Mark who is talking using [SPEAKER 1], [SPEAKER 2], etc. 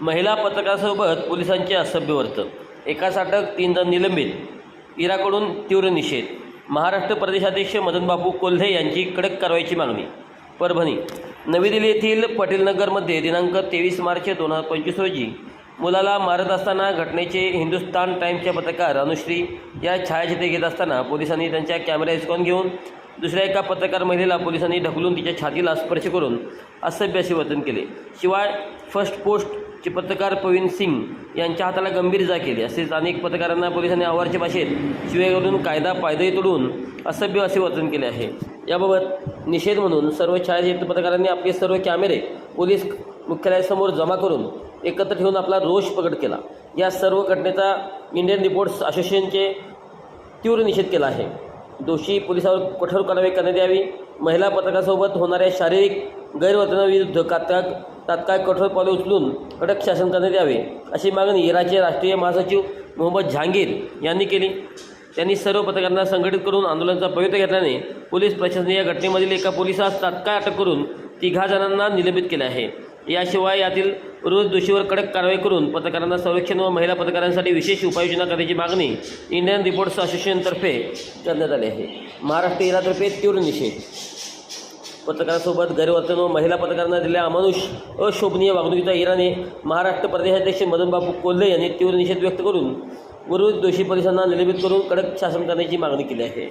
[SPEAKER 1] महिला पत्रकारासोबत पोलिसांचे असभ्य वर्तन एकाच अटक तीन जण निलंबित. इराकडून तीव्र निषेध. महाराष्ट्र प्रदेशाध्यक्ष मदनबाबू कोल्हे यांची कडक कारवाईची मागणी. परभणी. नवी दिल्ली येथील पटेलनगरमध्ये दिनांक तेवीस मार्च दोन हजार पंचवीस रोजी मुलाला मारत असताना घटनेचे हिंदुस्तान टाईम्सच्या पत्रकार अनुश्री या छायाचित्रे घेत असताना पोलिसांनी त्यांच्या कॅमेरा हिसकावून घेऊन दुसऱ्या एका पत्रकार महिलेला पोलिसांनी ढकलून तिच्या छातीला स्पर्श करून असभ्य असे वर्तन केले. शिवाय फर्स्ट पोस्टचे पत्रकार प्रवीण सिंग यांच्या हाताला गंभीर इजा केली. असेच अनेक पत्रकारांना पोलिसांनी आवारच्या भाषेत शिवाय कायदा पायदळी तोडून असभ्य असे वर्तन केले आहे. याबाबत निषेध म्हणून सर्व छायाचित्र पत्रकारांनी आपले सर्व कॅमेरे पोलीस मुख्यालयासमोर जमा करून एकत्र ठेवून आपला रोष प्रकट केला. या सर्व घटनेचा इंडियन रिपोर्ट्स असोसिएशनचे तीव्र निषेध केला आहे. दोषी पोलिसावर कठोर कारवाई करण्यात यावी. महिला पत्रकारासोबत होणाऱ्या शारीरिक गैरवर्तनाविरुद्ध तात्काळ तात्काळ कठोर पावले उचलून कडक शासन करण्यात यावे अशी मागणी इराणचे राष्ट्रीय महासचिव मोहम्मद जहांगीर यांनी केली. त्यांनी सर्व पत्रकारांना संघटित करून आंदोलनाचा पवित्र घेतल्याने पोलीस प्रशासनाने या घटनेमधील एका पोलिसास तात्काळ अटक करून तिघा जणांना निलंबित केले आहे. याशिवाय यातील रोज दोषीवर कडक कारवाई करून पत्रकारांना संरक्षण व महिला पत्रकारांसाठी विशेष उपाययोजना करण्याची मागणी इंडियन रिपोर्ट्स असोसिएशनतर्फे करण्यात आली आहे. महाराष्ट्र इरातर्फे तीव्र निषेध. पत्रकारांसोबत गैरवर्तन व महिला पत्रकारांना दिलेल्या अमानुष अशोभनीय वागणुकीचा इराने महाराष्ट्र प्रदेशाध्यक्ष मदनबाबू कोल्हे यांनी तीव्र निषेध व्यक्त करून उर्वरित दोषी पोलिसांना निलंबित करून कडक शासन करण्याची मागणी केली आहे.